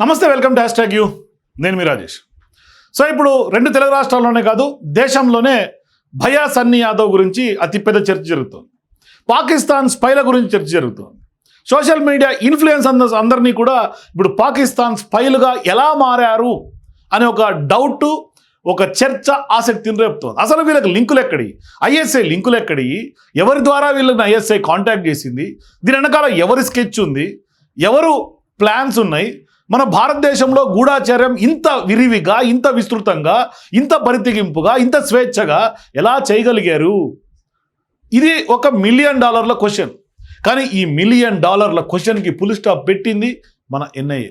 నమస్తే welcome to hash tag U. నేను మీ రాజేష్. సో ఇప్పుడు రెండు తెలుగు రాష్ట్రాల్లోనే కాదు దేశంలోనే భయా సన్నీ యాదవ్ గురించి అతిపెద్ద చర్చ జరుగుతుంది. పాకిస్తాన్ స్పైల గురించి చర్చ జరుగుతుంది. సోషల్ మీడియా ఇన్ఫ్లుయెన్స్ అంద అందరినీ కూడా ఇప్పుడు పాకిస్తాన్ స్పైలుగా ఎలా మారారు అనే ఒక డౌట్ ఒక చర్చ ఆసక్తిని రేపుతోంది. అసలు వీళ్ళకి లింకులు ఎక్కడి? ఐఎస్ఐ లింకులు ఎక్కడి? ఎవరి ద్వారా వీళ్ళని ఐఎస్ఐ కాంటాక్ట్ చేసింది? దీని వెనకాల ఎవరి స్కెచ్ ఉంది? ఎవరు ప్లాన్స్ ఉన్నాయి? మన భారతదేశంలో గూఢాచార్యం ఇంత విరివిగా ఇంత విస్తృతంగా ఇంత పరితిగింపుగా ఇంత స్వేచ్ఛగా ఎలా చేయగలిగారు? ఇది ఒక మిలియన్ డాలర్ల క్వశ్చన్. కానీ ఈ మిలియన్ డాలర్ల క్వశ్చన్కి ఫుల్ స్టాప్ పెట్టింది మన ఎన్ఐఏ.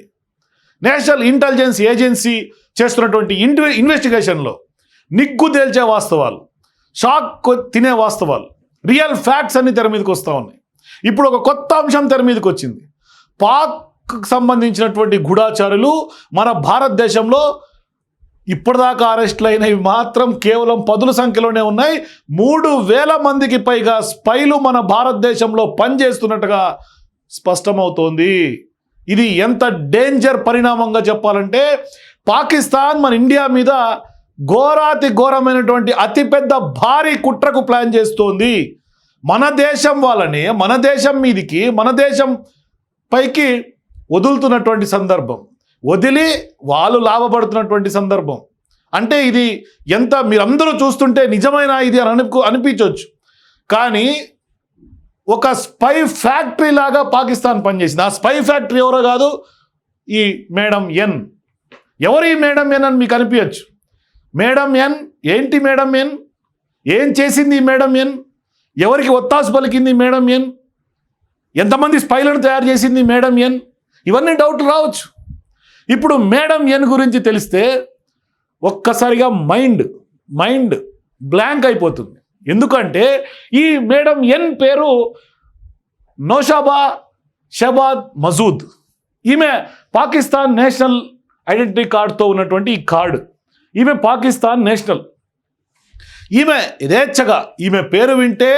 నేషనల్ ఇంటెలిజెన్స్ ఏజెన్సీ చేస్తున్నటువంటి ఇన్వె ఇన్వెస్టిగేషన్లో నిగ్గు తేల్చే వాస్తవాలు షాక్ తినే వాస్తవాలు రియల్ ఫ్యాక్ట్స్ అన్ని తెర మీదకి వస్తూ ఉన్నాయి. ఇప్పుడు ఒక కొత్త అంశం తెర మీదకి వచ్చింది. పాక్ సంబంధించినటువంటి గూఢాచారులు మన భారతదేశంలో ఇప్పటిదాకా అరెస్టులు అయినవి మాత్రం కేవలం పదుల సంఖ్యలోనే ఉన్నాయి. మూడు వేల మందికి పైగా స్పైలు మన భారతదేశంలో పనిచేస్తున్నట్టుగా స్పష్టమవుతోంది. ఇది ఎంత డేంజర్ పరిణామంగా చెప్పాలంటే పాకిస్తాన్ మన ఇండియా మీద ఘోరాతి ఘోరమైనటువంటి అతిపెద్ద భారీ కుట్రకు ప్లాన్ చేస్తోంది. మన దేశం వాళ్ళని మన దేశం మీదికి మన దేశం పైకి వదులుతున్నటువంటి సందర్భం. వదిలి వాళ్ళు లాభపడుతున్నటువంటి సందర్భం. అంటే ఇది ఎంత మీరందరూ చూస్తుంటే నిజమైన ఇది అని అనుకు అనిపించవచ్చు కానీ ఒక స్పై ఫ్యాక్టరీ లాగా పాకిస్తాన్ పనిచేసింది. ఆ స్పై ఫ్యాక్టరీ ఎవరో కాదు ఈ మేడం ఎన్. ఎవరు ఈ మేడం ఎన్ అని మీకు అనిపించచ్చు? మేడం ఎన్ ఏంటి మేడం ఎన్? ఏం చేసింది ఈ మేడం ఎన్? ఎవరికి ఒత్తాసు పలికింది మేడం ఎన్? ఎంతమంది స్పైలను తయారు చేసింది మేడం ఎన్? ఇవన్నీ డౌట్లు రావచ్చు. ఇప్పుడు మేడం ఎన్ గురించి తెలిస్తే ఒక్కసారిగా మైండ్ మైండ్ బ్లాంక్ అయిపోతుంది. ఎందుకంటే ఈ మేడం ఎన్ పేరు నోషాబా షబాద్ మజూద్ ఈమె పాకిస్తాన్ నేషనల్ ఐడెంటిటీ కార్డుతో ఉన్నటువంటి ఈ కార్డు. ఈమె పాకిస్తాన్ నేషనల్. ఈమె యథేచ్ఛగా ఈమె పేరు వింటే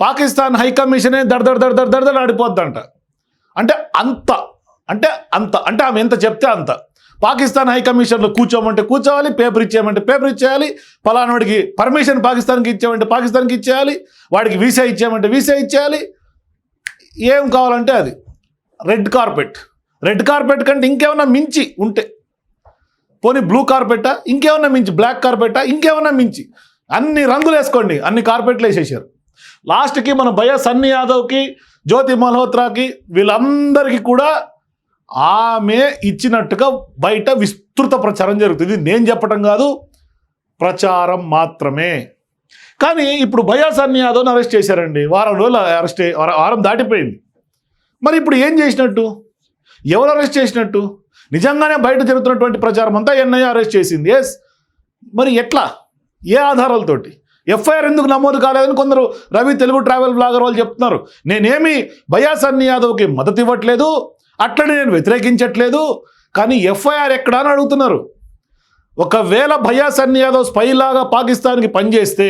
పాకిస్తాన్ హై కమిషనే దడదడ దడ దడ దడ దడ దడ ఆడిపోద్దంట. అంటే అంత అంటే అంత అంటే ఆమె ఎంత చెప్తే అంత. పాకిస్తాన్ హై కమిషన్లో కూర్చోమంటే కూర్చోవాలి పేపర్ ఇచ్చేయమంటే పేపర్ ఇచ్చేయాలి పలానాడికి పర్మిషన్ పాకిస్తాన్కి ఇచ్చామంటే పాకిస్తాన్కి ఇచ్చేయాలి వాడికి వీసా ఇచ్చామంటే వీసా ఇచ్చేయాలి. ఏం కావాలంటే అది. Red carpet. రెడ్ కార్పెట్ కంటే ఇంకేమన్నా మించి ఉంటే. పోనీ బ్లూ కార్పెట్టా ఇంకేమన్నా మించి. బ్లాక్ కార్పెట్టా ఇంకేమన్నా మించి. అన్ని రంగులు వేసుకోండి. అన్ని కార్పెట్లు వేసేసారు. లాస్ట్కి మన భయ సన్నీ యాదవ్కి జ్యోతి మల్హోత్రాకి వీళ్ళందరికీ కూడా ఆమె ఇచ్చినట్టుగా బయట విస్తృత ప్రచారం జరుగుతుంది. నేను చెప్పటం కాదు ప్రచారం మాత్రమే. కానీ ఇప్పుడు భయా యాదవ్ని అరెస్ట్ చేశారండి. వారం రోజులు అరెస్ట్ వారం- దాటిపోయింది. మరి ఇప్పుడు ఏం చేసినట్టు? ఎవరు అరెస్ట్ చేసినట్టు? నిజంగానే బయట జరుగుతున్నటువంటి ప్రచారం అంతా ఎన్ఐఏ అరెస్ట్ చేసింది. ఎస్ మరి ఎట్లా? ఏ ఆధారాలతోటి? ఎఫ్ఐఆర్ ఎందుకు నమోదు కాలేదని కొందరు రవి తెలుగు ట్రావెల్ బ్లాగర్ వాళ్ళు చెప్తున్నారు. నేనేమి భయా యాదవ్కి మద్దతు ఇవ్వట్లేదు. అట్లనే నేను వ్యతిరేకించట్లేదు కానీ ఎఫ్ఐఆర్ ఎక్కడా అని అడుగుతున్నారు. ఒకవేళ భయా సన్ని యాదవ్ స్పైలాగా పాకిస్తాన్కి పనిచేస్తే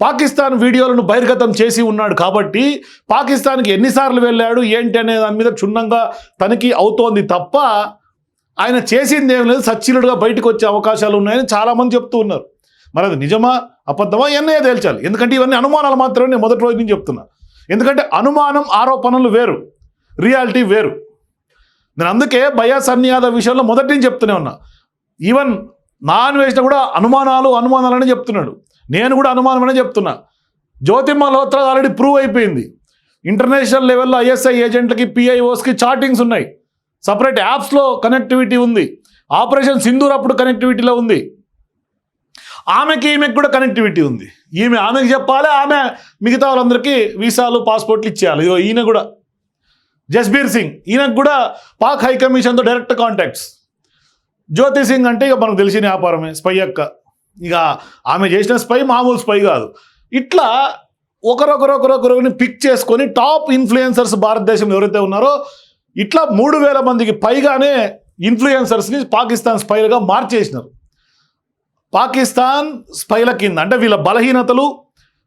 పాకిస్తాన్ వీడియోలను బహిర్గతం చేసి ఉన్నాడు కాబట్టి పాకిస్తాన్కి ఎన్నిసార్లు వెళ్ళాడు ఏంటి అనే దాని మీద క్షుణ్ణంగా తనిఖీ అవుతోంది తప్ప ఆయన చేసింది ఏం లేదు సచ్చిలుడుగా బయటకు వచ్చే అవకాశాలు ఉన్నాయని చాలామంది చెప్తూ ఉన్నారు. మరి అది నిజమా అబద్ధమా ఇవన్నీ తేల్చాలి. ఎందుకంటే ఇవన్నీ అనుమానాలు మాత్రమే నేను మొదటి రోజు నుంచి చెప్తున్నా. ఎందుకంటే అనుమానం ఆరోపణలు వేరు రియాలిటీ వేరు. నేను అందుకే భయ సన్నీ యాదవ్ విషయంలో మొదటి నుంచి చెప్తూనే ఉన్నా. ఈవెన్ నాన్ వేసిన కూడా అనుమానాలు అనుమానాలని చెప్తున్నాడు. నేను కూడా అనుమానమనే చెప్తున్నా. జ్యోతి మల్హోత్రా ఆల్రెడీ ప్రూవ్ అయిపోయింది. ఇంటర్నేషనల్ లెవెల్లో ఐఎస్ఐ ఏజెంట్లకి పిఐఓస్కి చార్టింగ్స్ ఉన్నాయి. సపరేట్ యాప్స్లో కనెక్టివిటీ ఉంది. ఆపరేషన్ సింధూర్ అప్పుడు కనెక్టివిటీలో ఉంది. ఆమెకి ఈమెకి కూడా కనెక్టివిటీ ఉంది. ఈమె ఆమెకి చెప్పాలి ఆమె మిగతా వాళ్ళందరికీ వీసాలు పాస్పోర్ట్లు ఇచ్చేయాలి. ఈయన కూడా జస్బీర్ సింగ్. ఈయనకు కూడా పాక్ హై కమిషన్తో డైరెక్ట్ కాంటాక్ట్స్. జ్యోతి సింగ్ అంటే ఇక మనకు తెలిసిన వ్యాపారమే స్పై అక్క. ఇక ఆమె చేసిన స్పై మామూలు స్పై కాదు. ఇట్లా ఒకరొకరొకరొకరిని పిక్ చేసుకొని టాప్ ఇన్ఫ్లుయెన్సర్స్ భారతదేశంలో ఎవరైతే ఉన్నారో ఇట్లా మూడు వేల మందికి పైగానే ఇన్ఫ్లుయెన్సర్స్ని పాకిస్తాన్ స్పైలుగా మార్చేసినారు. పాకిస్తాన్ స్పైల కింద అంటే వీళ్ళ బలహీనతలు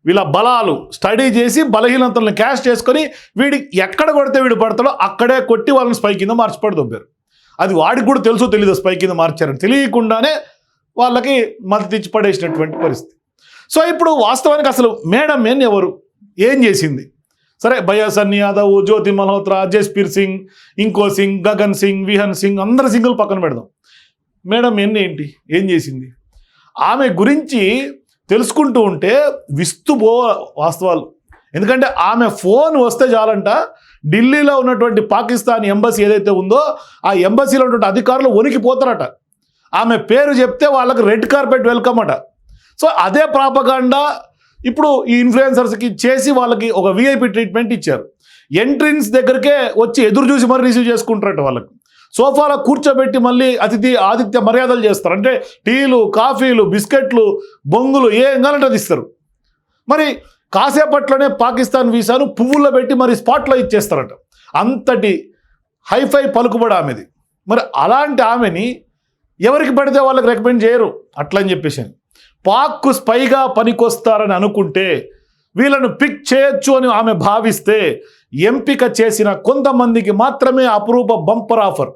వీళ్ళ బలాలు స్టడీ చేసి బలహీనతలను క్యాష్ చేసుకొని వీడి ఎక్కడ కొడితే వీడు పడతాడో అక్కడే కొట్టి వాళ్ళని స్పై కింద మార్చిపడి దొబ్బారు అది వాడికి కూడా తెలుసో తెలియదు స్పై కింద మార్చారని తెలియకుండానే వాళ్ళకి మద్దతు ఇచ్చి పడేసినటువంటి పరిస్థితి. సో ఇప్పుడు వాస్తవానికి అసలు మేడం ఎన్ ఎవరు? ఏం చేసింది? సరే భయా యాదవ్ జ్యోతి మల్హోత్రా జస్పీర్ సింగ్ ఇంకో సింగ్ గగన్ సింగ్ విహన్ సింగ్ అందరి సింగులు పక్కన పెడదాం. మేడం ఎన్ని ఏంటి? ఏం చేసింది? ఆమె గురించి తెలుసుకుంటూ ఉంటే విస్తుపో వాస్తవాలు. ఎందుకంటే ఆమె ఫోన్ వస్తే చాలంట ఢిల్లీలో ఉన్నటువంటి పాకిస్తాన్ ఎంబసీ ఏదైతే ఉందో ఆ ఎంబసీలో ఉన్నటువంటి అధికారులు వణికిపోతారట. ఆమె పేరు చెప్తే వాళ్ళకి రెడ్ కార్పెట్ వెల్కమ్ అట. సో అదే ప్రాపగాండా ఇప్పుడు ఈ ఇన్ఫ్లుయెన్సర్స్కి చేసి వాళ్ళకి ఒక విఐపి ట్రీట్మెంట్ ఇచ్చారు. ఎంట్రన్స్ దగ్గరికే వచ్చి ఎదురు చూసి మరి రిసీవ్ చేసుకుంటారట వాళ్ళకి. సోఫాలో కూర్చోబెట్టి మళ్ళీ అతిథి ఆతిథ్య మర్యాదలు చేస్తారు. అంటే టీలు కాఫీలు బిస్కెట్లు బొంగులు ఏం కావాలంటే అది ఇస్తారు మరి కాసేపట్లోనే పాకిస్తాన్ వీసాను పువ్వుల్లో పెట్టి మరి స్పాట్లో ఇచ్చేస్తారట. అంతటి హైఫై పలుకుబడి ఆమెది. మరి అలాంటి ఆమెని ఎవరికి పడితే వాళ్ళకి రికమెండ్ చేయరు. అట్లని చెప్పేసి. పాక్కు స్పైగా పనికొస్తారని అనుకుంటే వీళ్ళను పిక్ చేయొచ్చు అని ఆమె భావిస్తే ఎంపిక చేసిన కొంతమందికి మాత్రమే అపురూప బంపర్ ఆఫర్.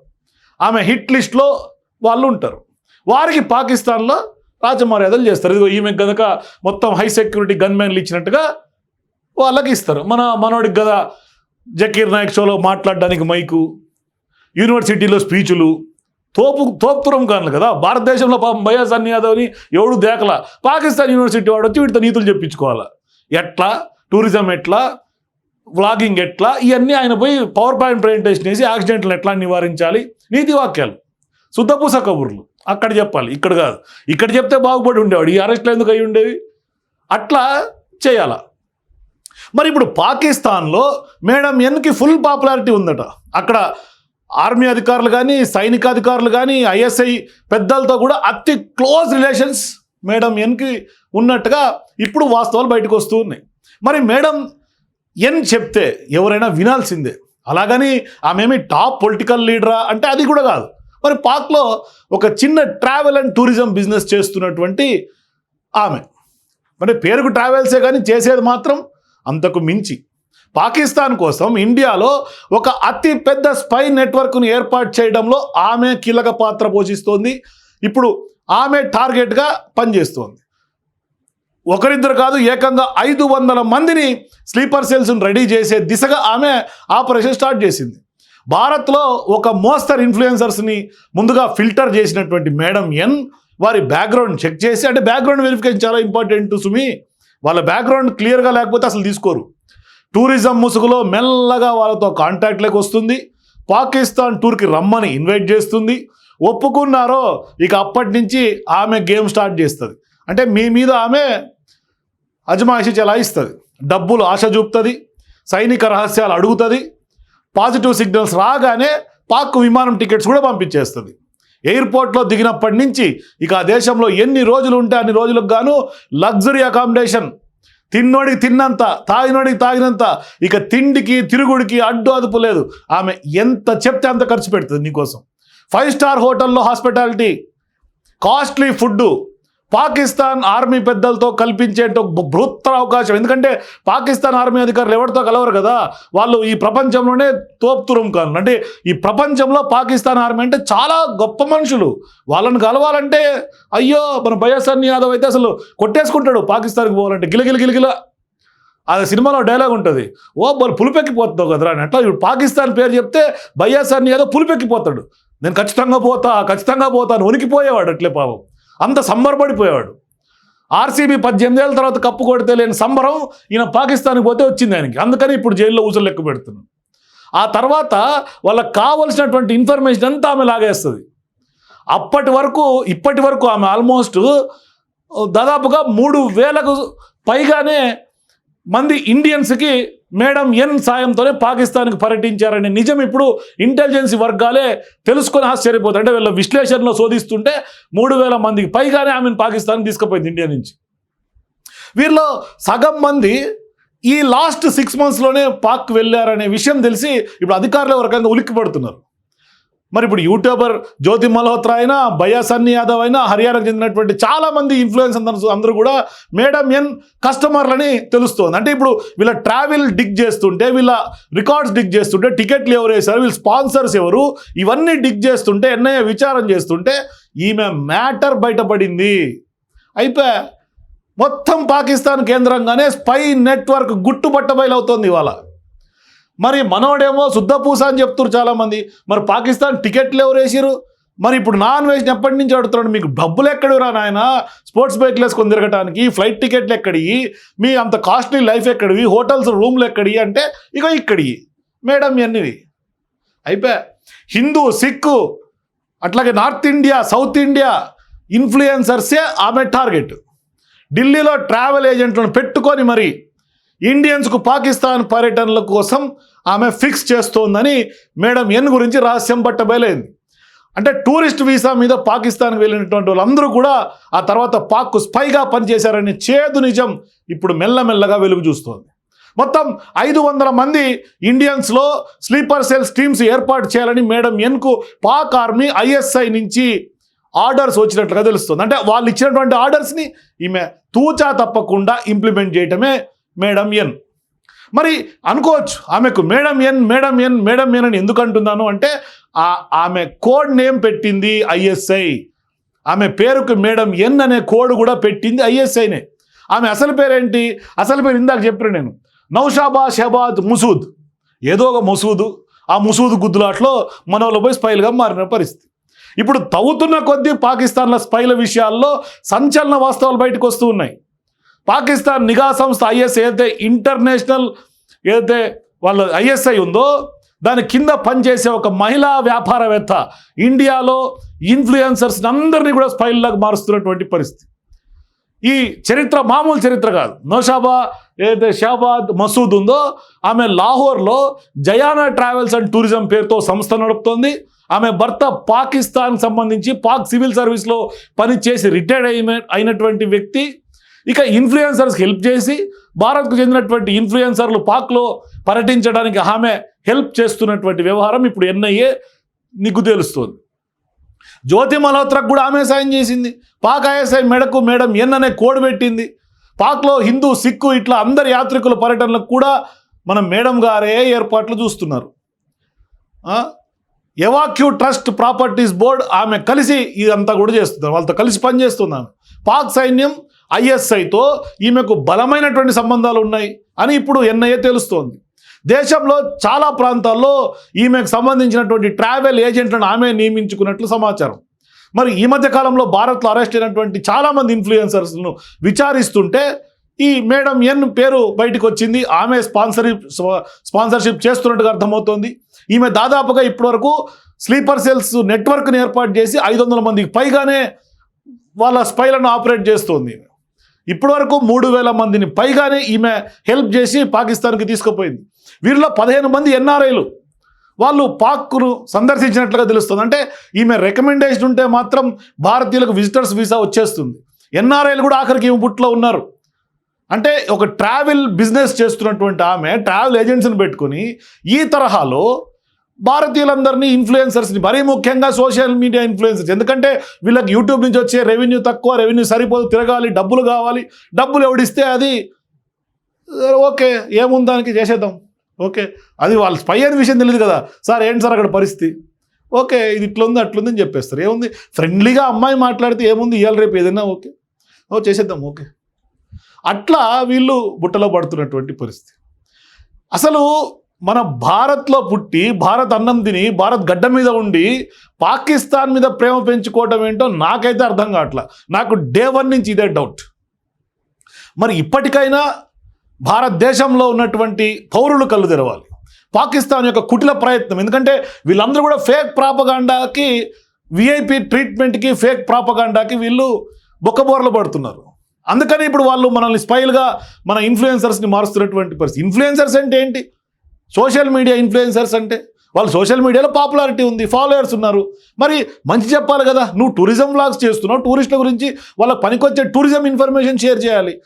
ఆమె హిట్ లిస్ట్లో వాళ్ళు ఉంటారు. వారికి పాకిస్తాన్లో రాజమర్యాదలు చేస్తారు. ఇదిగో ఈమె కనుక మొత్తం హై సెక్యూరిటీ గన్మెన్లు ఇచ్చినట్టుగా వాళ్ళకి ఇస్తారు. మన మనోడికి కదా జకీర్ నాయక్ షోలో మాట్లాడడానికి మైకు యూనివర్సిటీలో స్పీచులు తోపు తోపురం కాను కదా. భారతదేశంలో పాపం బయాస్ అన్ని యాదవ్ని ఎవడు దేకల? పాకిస్తాన్ యూనివర్సిటీ వాడు వచ్చి వీటితో నీతులు చెప్పించుకోవాలా? ఎట్లా? టూరిజం ఎట్లా? వ్లాగింగ్ ఎట్లా? ఇవన్నీ ఆయన పోయి పవర్ పాయింట్ ప్రజెంటేషన్ వేసి యాక్సిడెంట్లు ఎట్లా నివారించాలి? నీతి వాక్యాలు. శుద్ధపూస కబుర్లు అక్కడ చెప్పాలి. ఇక్కడ కాదు. ఇక్కడ చెప్తే బాగుపడి ఉండేవాడు. ఈ అరెస్ట్లు ఎందుకు అయి ఉండేవి అట్లా చేయాల. మరి ఇప్పుడు పాకిస్తాన్లో మేడం ఎన్కి ఫుల్ పాపులారిటీ ఉందట? అక్కడ ఆర్మీ అధికారులు కానీ సైనిక అధికారులు కానీ ఐఎస్ఐ పెద్దలతో కూడా అతి క్లోజ్ రిలేషన్స్ మేడం ఎన్కి ఉన్నట్టుగా ఇప్పుడు వాస్తవాలు బయటకు వస్తూ ఉన్నాయి. మరి మేడం ఎన్ చెప్తే ఎవరైనా వినాల్సిందే. అలాగని ఆమెమి టాప్ పొలిటికల్ లీడరా అంటే అది కూడా కాదు. మరి పాక్లో ఒక చిన్న ట్రావెల్ అండ్ టూరిజం బిజినెస్ చేస్తున్నటువంటి ఆమె. మరి పేరుకు ట్రావెల్సే కానీ చేసేది మాత్రం అంతకు మించి. పాకిస్తాన్ కోసం ఇండియాలో ఒక అతి పెద్ద స్పై నెట్వర్క్ను ఏర్పాటు చేయడంలో ఆమె కీలక పాత్ర పోషిస్తోంది. ఇప్పుడు ఆమె టార్గెట్గా పనిచేస్తోంది. ఒకరిద్దరు కాదు ఏకంగా ఐదు వందల మందిని స్లీపర్ సెల్స్ను రెడీ చేసే దిశగా ఆమె ఆపరేషన్ స్టార్ట్ చేసింది. భారత్లో ఒక మోస్తర్ ఇన్ఫ్లుయెన్సర్స్ని ముందుగా ఫిల్టర్ చేసినటువంటి మేడం ఎన్ వారి బ్యాక్గ్రౌండ్ చెక్ చేసి అంటే బ్యాక్గ్రౌండ్ వెరిఫికేషన్ చాలా ఇంపార్టెంట్ సుమి వాళ్ళ బ్యాక్గ్రౌండ్ క్లియర్గా లేకపోతే అసలు తీసుకోరు. టూరిజం ముసుగులో మెల్లగా వాళ్ళతో కాంటాక్ట్లోకి వస్తుంది. పాకిస్తాన్ టూర్కి రమ్మని ఇన్వైట్ చేస్తుంది. ఒప్పుకున్నారో ఇక అప్పటి నుంచి ఆమె గేమ్ స్టార్ట్ చేస్తుంది. అంటే మీ మీద ఆమె అజమాయిషి చెలాయిస్తుంది డబ్బులు ఆశ చూపుతుంది సైనిక రహస్యాలు అడుగుతుంది పాజిటివ్ సిగ్నల్స్ రాగానే పాక్ విమానం టికెట్స్ కూడా పంపించేస్తుంది. ఎయిర్పోర్ట్లో దిగినప్పటి నుంచి ఇక ఆ దేశంలో ఎన్ని రోజులు ఉంటే అన్ని రోజులకు గాను లగ్జరీ అకామిడేషన్. తిన్నోడికి తిన్నంత తాగినోడికి తాగినంత ఇక తిండికి తిరుగుడికి అడ్డు అదుపు లేదు. ఆమె ఎంత చెప్తే అంత ఖర్చు పెడుతుంది నీకోసం. ఫైవ్ స్టార్ హోటల్లో hospitality costly food Pakistan army పెద్దలతో కల్పించే ఒక బృహత్తర అవకాశం. ఎందుకంటే పాకిస్తాన్ ఆర్మీ అధికారులు ఎవరితో కలవరు కదా? వాళ్ళు ఈ ప్రపంచంలోనే తోపుతురం కాను. అంటే ఈ ప్రపంచంలో పాకిస్తాన్ ఆర్మీ అంటే చాలా గొప్ప మనుషులు. వాళ్ళని కలవాలంటే అయ్యో మన బయాసాన్ని యాదవ్ అయితే అసలు కొట్టేసుకుంటాడు పాకిస్తాన్కి పోవాలంటే. గిలగిల గిలగిల అది సినిమాలో డైలాగ్ ఉంటుంది. ఓ వాళ్ళు పులిపెక్కిపోతావు కదరా అని. అట్లా ఇప్పుడు పాకిస్తాన్ పేరు చెప్తే బయ్యాసాన్ని ఏదో పులిపెక్కిపోతాడు. నేను ఖచ్చితంగా పోతా ఖచ్చితంగా పోతాను ఉనికిపోయేవాడు అట్లే పాపం. అంత సంబరపడిపోయాడు. ఆర్సీబీ పద్దెనిమిది ఏళ్ళ తర్వాత కప్పు కొడితే లేని సంబరం ఈయన పాకిస్తాన్కి పోతే వచ్చింది ఆయనకి. అందుకని ఇప్పుడు జైల్లో ఊసలు లెక్క పెడుతున్నాడు. ఆ తర్వాత వాళ్ళకి కావలసినటువంటి ఇన్ఫర్మేషన్ అంతా ఆమె లాగేస్తుంది. అప్పటి వరకు ఇప్పటి వరకు ఆమె ఆల్మోస్ట్ దాదాపుగా మూడు వేలకు పైగానే మంది ఇండియన్స్కి మేడం ఎన్ సాయంతోనే పాకిస్తాన్కి పర్యటించారనే నిజం ఇప్పుడు ఇంటెలిజెన్స్ వర్గాలే తెలుసుకొని ఆశ్చర్యపోతారు. అంటే వీళ్ళ విశ్లేషణలో శోధిస్తుంటే మూడు వేల మందికి పైగానే ఆమెను పాకిస్తాన్కి తీసుకుపోయింది ఇండియా నుంచి. వీరిలో సగం మంది ఈ లాస్ట్ సిక్స్ మంత్స్లోనే పాక్ వెళ్ళారనే విషయం తెలిసి ఇప్పుడు అధికారులు ఒక రకంగా ఉలిక్కి పడుతున్నారు మరి ఇప్పుడు యూట్యూబర్ జ్యోతి మల్హోత్రా అయినా భయా సన్నీ యాదవ్ అయినా హర్యానాకు చెందినటువంటి చాలామంది ఇన్ఫ్లుయెన్స్ అందరూ అందరూ కూడా మేడం ఎన్ కస్టమర్లని తెలుస్తోంది. అంటే ఇప్పుడు వీళ్ళ ట్రావెల్ డిగ్ చేస్తుంటే వీళ్ళ రికార్డ్స్ డిగ్ చేస్తుంటే టికెట్లు ఎవరు వేశారు వీళ్ళ స్పాన్సర్స్ ఎవరు ఇవన్నీ డిగ్ చేస్తుంటే ఎన్ఐఏ విచారం చేస్తుంటే ఈమె మ్యాటర్ బయటపడింది. అయితే మొత్తం పాకిస్తాన్ కేంద్రంగానే స్పై నెట్వర్క్ గుట్టుబట్ట బయలవుతోంది ఇవాళ. మరి మనోడేమో శుద్ధపూస అని చెప్తున్నారు చాలామంది. మరి పాకిస్తాన్ టికెట్లు ఎవరు వేసిరు మరి ఇప్పుడు నాన్ వెజ్ ఎప్పటి నుంచి అడుగుతున్నాడు మీకు డబ్బులు ఎక్కడివి రా నాయన? స్పోర్ట్స్ బైక్లు వేసుకొని తిరగటానికి ఫ్లైట్ టికెట్లు ఎక్కడివి మీ అంత కాస్ట్లీ లైఫ్ ఎక్కడివి? హోటల్స్ రూమ్లు ఎక్కడి అంటే ఇక ఇక్కడివి మేడం ఇవన్నీ అయిపోయా హిందూ సిక్కు అట్లాగే నార్త్ ఇండియా సౌత్ ఇండియా ఇన్ఫ్లుయెన్సర్సే ఆమె టార్గెట్. ఢిల్లీలో ట్రావెల్ ఏజెంట్లను పెట్టుకొని మరి ఇండియన్స్కు పాకిస్తాన్ పర్యటనల కోసం ఆమె ఫిక్స్ చేస్తోందని మేడం ఎన్ గురించి రహస్యం పట్టబయలైంది అంటే టూరిస్ట్ వీసా మీద పాకిస్తాన్కి వెళ్ళినటువంటి వాళ్ళందరూ కూడా ఆ తర్వాత పాక్కు స్పైగా పనిచేశారనే చేదు నిజం ఇప్పుడు మెల్లమెల్లగా వెలుగు చూస్తోంది. మొత్తం ఐదు వందల మంది ఇండియన్స్లో స్లీపర్ సెల్స్ టీమ్స్ ఏర్పాటు చేయాలని మేడం ఎన్కు పాక్ ఆర్మీ ఐఎస్ఐ నుంచి ఆర్డర్స్ వచ్చినట్లుగా తెలుస్తుంది. అంటే వాళ్ళు ఇచ్చినటువంటి ఆర్డర్స్ని ఈమె తూచా తప్పకుండా ఇంప్లిమెంట్ చేయటమే మేడం ఎన్. మరి అనుకోవచ్చు ఆమెకు madam N madam N madam N అని ఎందుకు అంటున్నాను అంటే ఆ ఆమె కోడ్ నేమ్ పెట్టింది ఐఎస్ఐ ఆమె పేరుకు మేడం ఎన్ అనే కోడ్ కూడా పెట్టింది ఐఎస్ఐనే ఆమె అసలు పేరేంటి? అసలు పేరు ఇందాక చెప్పాను నేను. నౌషాబా షహబాద్ ముసూద్. ఏదో ఒక ముసూదు. ఆ ముసూద్ గుద్దులాట్లో మనవలో పోయి స్పైల్గా మారిన పరిస్థితి. ఇప్పుడు తవ్వుతున్న కొద్దీ పాకిస్తాన్ల స్పైల విషయాల్లో సంచలన వాస్తవాలు బయటకు వస్తూ ఉన్నాయి. పాకిస్తాన్ నిఘా సంస్థ ఐఎస్ఐ ఏదైతే ఇంటర్నేషనల్ ఏదైతే వాళ్ళ ఐఎస్ఐ ఉందో దాని కింద పనిచేసే ఒక మహిళా వ్యాపారవేత్త ఇండియాలో ఇన్ఫ్లుయెన్సర్స్ అందరినీ కూడా స్పైల్లాగా మారుస్తున్నటువంటి పరిస్థితి. ఈ చరిత్ర మామూలు చరిత్ర కాదు. నోషాబా ఏదైతే షాబాద్ మసూద్ ఉందో ఆమె లాహోర్లో జయానా ట్రావెల్స్ అండ్ టూరిజం పేరుతో సంస్థ నడుపుతోంది. ఆమె భర్త పాకిస్తాన్ సంబంధించి పాక్ సివిల్ సర్వీస్లో పనిచేసి రిటైర్డ్ అయిన అయినటువంటి వ్యక్తి. ఇక ఇన్ఫ్లుయెన్సర్స్కి హెల్ప్ చేసి భారత్కు చెందినటువంటి ఇన్ఫ్లుయెన్సర్లు పాక్లో పర్యటించడానికి ఆమె హెల్ప్ చేస్తున్నటువంటి వ్యవహారం ఇప్పుడు ఎన్ఐఏ నిగ్గు తెలుస్తుంది. జ్యోతి మల్హోత్రకు కూడా ఆమె సాయం చేసింది. పాక్ ఐఎస్ఐ మెడకు మేడం ఎన్ అనే కోడ్ పెట్టింది. పాక్లో హిందూ సిక్కు ఇట్లా అందరి యాత్రికుల పర్యటనలకు కూడా మన మేడం గారే ఏర్పాట్లు చూస్తున్నారు. ఎవాక్యూ ట్రస్ట్ ప్రాపర్టీస్ బోర్డ్ ఆమె కలిసి ఇదంతా కూడా చేస్తున్నారు. వాళ్ళతో కలిసి పనిచేస్తున్నాను పాక్ సైన్యం ఐఎస్ఐతో ఈమెకు బలమైనటువంటి సంబంధాలు ఉన్నాయి అని ఇప్పుడు ఎన్ఐఏ తెలుస్తోంది. దేశంలో చాలా ప్రాంతాల్లో ఈమెకు సంబంధించినటువంటి ట్రావెల్ ఏజెంట్లను ఆమె నియమించుకున్నట్లు సమాచారం. మరి ఈ మధ్య కాలంలో భారత్లో అరెస్ట్ అయినటువంటి చాలామంది ఇన్ఫ్లుయెన్సర్స్ను విచారిస్తుంటే ఈ మేడం ఎన్ పేరు బయటకు వచ్చింది ఆమె స్పాన్సర్ స్పాన్సర్షిప్ చేస్తున్నట్టుగా అర్థమవుతోంది. ఈమె దాదాపుగా ఇప్పటివరకు స్లీపర్ సెల్స్ నెట్వర్క్ని ఏర్పాటు చేసి ఐదు వందల మందికి పైగానే వాళ్ళ స్పైలను ఆపరేట్ చేస్తోంది. ఇప్పటివరకు మూడు వేల మందిని పైగానే ఈమె హెల్ప్ చేసి పాకిస్తాన్కి తీసుకుపోయింది. వీరిలో పదిహేను మంది ఎన్ఆర్ఐలు వాళ్ళు పాక్ను సందర్శించినట్లుగా తెలుస్తుంది. అంటే ఈమె రికమెండేషన్ ఉంటే మాత్రం భారతీయులకు విజిటర్స్ వీసా వచ్చేస్తుంది. ఎన్ఆర్ఐలు కూడా ఆఖరికి ఈమె బుట్లో ఉన్నారు. అంటే ఒక ట్రావెల్ బిజినెస్ చేస్తున్నటువంటి ఆమె ట్రావెల్ ఏజెన్సీని పెట్టుకొని ఈ తరహాలో భారతీయులందరినీ ఇన్ఫ్లుయెన్సర్స్ని మరీ ముఖ్యంగా సోషల్ మీడియా ఇన్ఫ్లుయెన్సర్స్. ఎందుకంటే వీళ్ళకి యూట్యూబ్ నుంచి వచ్చే రెవెన్యూ తక్కువ రెవెన్యూ సరిపోదు తిరగాలి డబ్బులు కావాలి. డబ్బులు ఎవడిస్తే అది ఓకే ఏముంది దానికి? చేసేద్దాం. ఓకే. అది వాళ్ళు స్పై అనే విషయం తెలియదు కదా. సార్ ఏంటి సార్ అక్కడ పరిస్థితి? ఓకే ఇది ఇట్లుంది అట్లుంది అని చెప్పేస్తారు. ఏముంది? ఫ్రెండ్లీగా అమ్మాయి మాట్లాడితే ఏముంది? ఇవాళ రేపు ఏదైనా ఓకే. ఓ చేసేద్దాం ఓకే. అట్లా వీళ్ళు బుట్టలో పడుతున్నటువంటి పరిస్థితి. అసలు మన భారత్లో పుట్టి భారత్ అన్నం తిని భారత్ గడ్డ మీద ఉండి పాకిస్తాన్ మీద ప్రేమ పెంచుకోవటం ఏంటో నాకైతే అర్థం కావట్లా. నాకు డే వన్ నుంచి ఇదే డౌట్. మరి ఇప్పటికైనా భారతదేశంలో ఉన్నటువంటి పౌరులు కళ్ళు తెరవాలి. పాకిస్తాన్ యొక్క కుటిల ప్రయత్నం. ఎందుకంటే వీళ్ళందరూ కూడా ఫేక్ ప్రాపగాండాకి విఐపి ట్రీట్మెంట్కి ఫేక్ ప్రాపగాండాకి వీళ్ళు బొక్కబోర్లు పడుతున్నారు. అందుకని ఇప్పుడు వాళ్ళు మనల్ని స్పైల్గా మన ఇన్ఫ్లుయెన్సర్స్ని మారుస్తున్నటువంటి పరిస్థితి. ఇన్ఫ్లుయెన్సర్స్ అంటే ఏంటి? సోషల్ మీడియా ఇన్ఫ్లుయెన్సర్స్ అంటే వాళ్ళు సోషల్ మీడియాలో పాపులారిటీ ఉంది ఫాలోయర్స్ ఉన్నారు. మరి మంచి చెప్పాలి కదా నువ్వు టూరిజం వ్లాగ్స్ చేస్తున్నావు టూరిస్టుల గురించి వాళ్ళకి పనికొచ్చే టూరిజం ఇన్ఫర్మేషన్ షేర్ చేయాలి.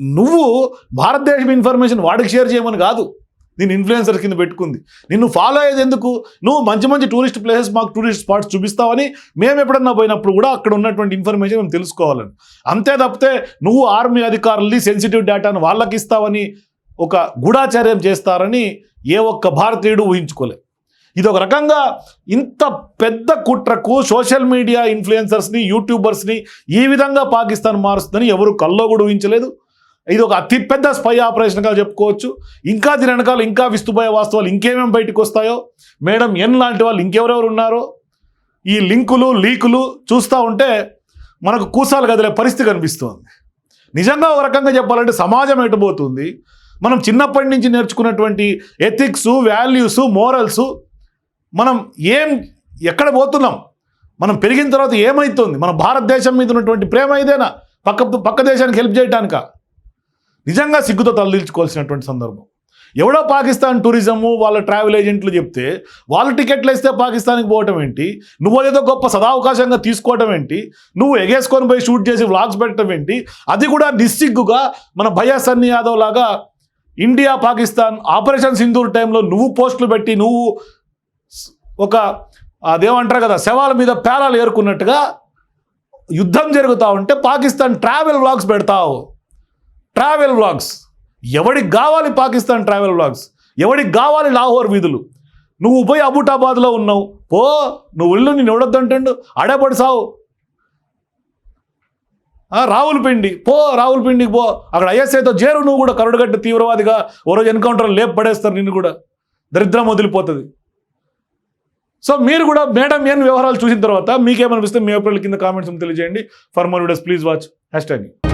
నువ్వు భారతదేశం ఇన్ఫర్మేషన్ వాడికి షేర్ చేయమని కాదు. నేను ఇన్ఫ్లుయెన్సర్ కింద పెట్టుకుంది. నిన్ను ఫాలో అయ్యేది ఎందుకు? నువ్వు మంచి మంచి టూరిస్ట్ ప్లేసెస్ మాకు టూరిస్ట్ స్పాట్స్ చూపిస్తావని మేము ఎప్పుడన్నా పోయినప్పుడు కూడా అక్కడ ఉన్నటువంటి ఇన్ఫర్మేషన్ మేము తెలుసుకోవాలని. అంతే తప్పితే నువ్వు ఆర్మీ అధికారులని సెన్సిటివ్ డేటాను వాళ్ళకి ఇస్తావని ఒక గూఢాచార్యం చేస్తారని ఏ ఒక్క భారతీయుడు ఊహించుకోలే. ఇది ఒక రకంగా ఇంత పెద్ద కుట్రకు సోషల్ మీడియా ఇన్ఫ్లుయెన్సర్స్ని యూట్యూబర్స్ని ఈ విధంగా పాకిస్తాన్ మారుస్తుందని ఎవరు కల్లో కూడా ఊహించలేదు. ఇది ఒక అతిపెద్ద స్పై ఆపరేషన్గా చెప్పుకోవచ్చు. ఇంకా దీని వెనకాల ఇంకా విస్తుపోయే వాస్తవాలు ఇంకేమేమి బయటకు వస్తాయో? మేడం ఎన్ లాంటి వాళ్ళు ఇంకెవరెవరు ఉన్నారో? ఈ లింకులు లీకులు చూస్తూ ఉంటే మనకు కూసాలు కదిలే పరిస్థితి కనిపిస్తుంది. నిజంగా ఒక రకంగా చెప్పాలంటే సమాజం ఎటుపోతుంది? మనం చిన్నప్పటి నుంచి నేర్చుకున్నటువంటి ఎథిక్స్ వాల్యూస్ మోరల్స్ మనం ఏం ఎక్కడ పోతున్నాం? మనం పెరిగిన తర్వాత ఏమవుతుంది మన భారతదేశం మీద ఉన్నటువంటి ప్రేమ ఇదేనా? పక్క పక్క దేశానికి హెల్ప్ చేయడానిక నిజంగా సిగ్గుతో తలదిల్చుకోవాల్సినటువంటి సందర్భం. ఎవడో పాకిస్తాన్ టూరిజము వాళ్ళ ట్రావెల్ ఏజెంట్లు చెప్తే వాళ్ళు టికెట్లు వేస్తే పాకిస్తాన్కి పోవటం ఏంటి? నువ్వు ఏదో గొప్ప సదావకాశంగా తీసుకోవటం ఏంటి? నువ్వు ఎగేసుకొని పోయి షూట్ చేసి వ్లాగ్స్ పెట్టడం ఏంటి? అది కూడా నిస్సిగ్గుగా మన భయా సన్నీ యాదవ్ లాగా ఇండియా పాకిస్తాన్ ఆపరేషన్ సింధూర్ టైంలో నువ్వు పోస్టులు పెట్టి నువ్వు ఒక అదేమంటారు కదా శవాల మీద పేరాలు ఏరుకున్నట్టుగా యుద్ధం జరుగుతూ ఉంటే పాకిస్తాన్ ట్రావెల్ వ్లాగ్స్ పెడతావు. ట్రావెల్ వ్లాగ్స్ ఎవడికి కావాలి పాకిస్తాన్ ట్రావెల్ వ్లాగ్స్ ఎవడికి కావాలి లాహోర్ వీధులు? నువ్వు పోయి అబుటాబాద్లో ఉన్నావు. పో నువ్వు ఇల్లు నేను ఎవడొద్దంటుండు అడేపడి సావు రావులపిండి. పో రావులపిండికి పో. అక్కడ ఐఎస్ఐతో చేరు నువ్వు కూడా కరుడుగట్టు తీవ్రవాదిగా ఓ రోజు ఎన్కౌంటర్ లేపు పడేస్తారు నిన్ను కూడా. దరిద్రం వదిలిపోతుంది. సో మీరు కూడా మేడం ఏం వ్యవహారాలు చూసిన తర్వాత మీకేమనిపిస్తే మీ అభిప్రాయాలు కింద కామెంట్స్ తెలియజేయండి. For more videos please watch hash tag